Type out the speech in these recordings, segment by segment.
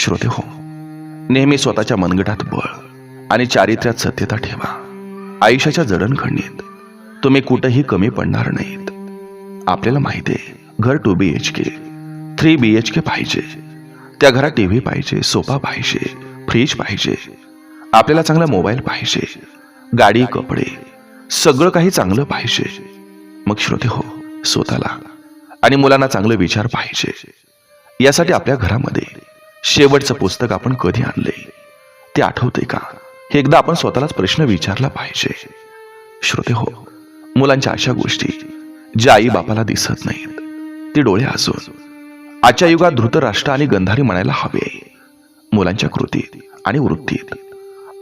श्रोते हो नेहमी स्वतःच्या मनगटात बळ आणि चारित्र्यात सत्यता ठेवा. आयुष्याच्या जडणखंडीत तुम्ही कुठंही कमी पडणार नाहीत. आपल्याला माहिती आहे घर two B H K three B H K पाहिजे. त्या घरात टी व्ही पाहिजे सोफा पाहिजे फ्रीज पाहिजे. आपल्याला चांगला मोबाईल पाहिजे गाडी कपडे सगळं काही चांगलं पाहिजे. मग श्रोते हो स्वतःला आणि मुलांना चांगले विचार पाहिजे. यासाठी आपल्या घरामध्ये शेवटचं पुस्तक आपण कधी आणले ते आठवते का? हे एकदा आपण स्वतःलाच प्रश्न विचारला पाहिजे. श्रोते हो मुलांच्या अशा गोष्टी ज्या आई बापाला दिसत नाहीत. ती डोळे असून आजच्या युगात धृतराष्ट्र आणि गंधारी म्हणायला हवे. मुलांच्या कृतीत आणि वृत्तीत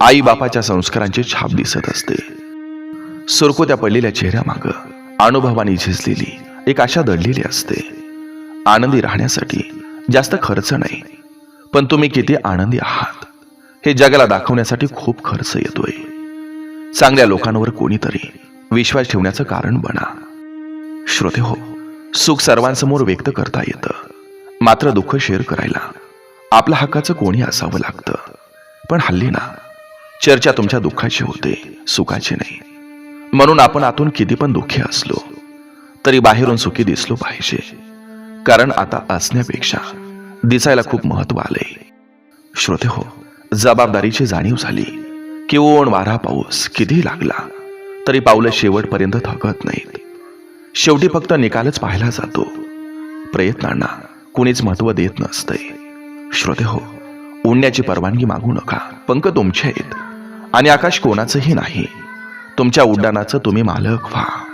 आई बापाच्या संस्कारांची छाप दिसत असते. सुरकोत्या पडलेल्या चेहऱ्यामाग अनुभवाने झिजलेली एक आशा दडलेली असते. आनंदी राहण्यासाठी जास्त खर्च नाही. पण तुम्ही किती आनंदी आहात. हे जगाला दाखवण्यासाठी खूप खर्च येतोय. चांगल्या लोकांवर कोणीतरी विश्वास ठेवण्याचं कारण बना. श्रोते हो सुख सर्वांसमोर व्यक्त करता येतं. मात्र दुःख शेअर करायला आपल्या हक्काचं कोणी असावं लागतं. पण हल्ली ना चर्चा तुमच्या दुःखाची होते सुखाची नाही. म्हणून आपण आतून किती पण दुःखी असलो तरी बाहेरून सुखी दिसलो पाहिजे. कारण आता असण्यापेक्षा दिसायला खूप महत्त्व आले श्रोते हो जबाबदारीची जाणीव झाली की ओण वारा पाऊस किती लागला तरी पावलं शेवटपर्यंत थकत नाहीत. शेवटी फक्त निकालच पाहायला जातो. प्रयत्नांना कुणीच महत्त्व देत नसतंय. श्रोते हो उडण्याची परवानगी मागू नका. पंख तुमचे आहेत आणि आकाश कोणाचंही नाही. तुमच्या उड्डाणाचं तुम्ही मालक व्हा.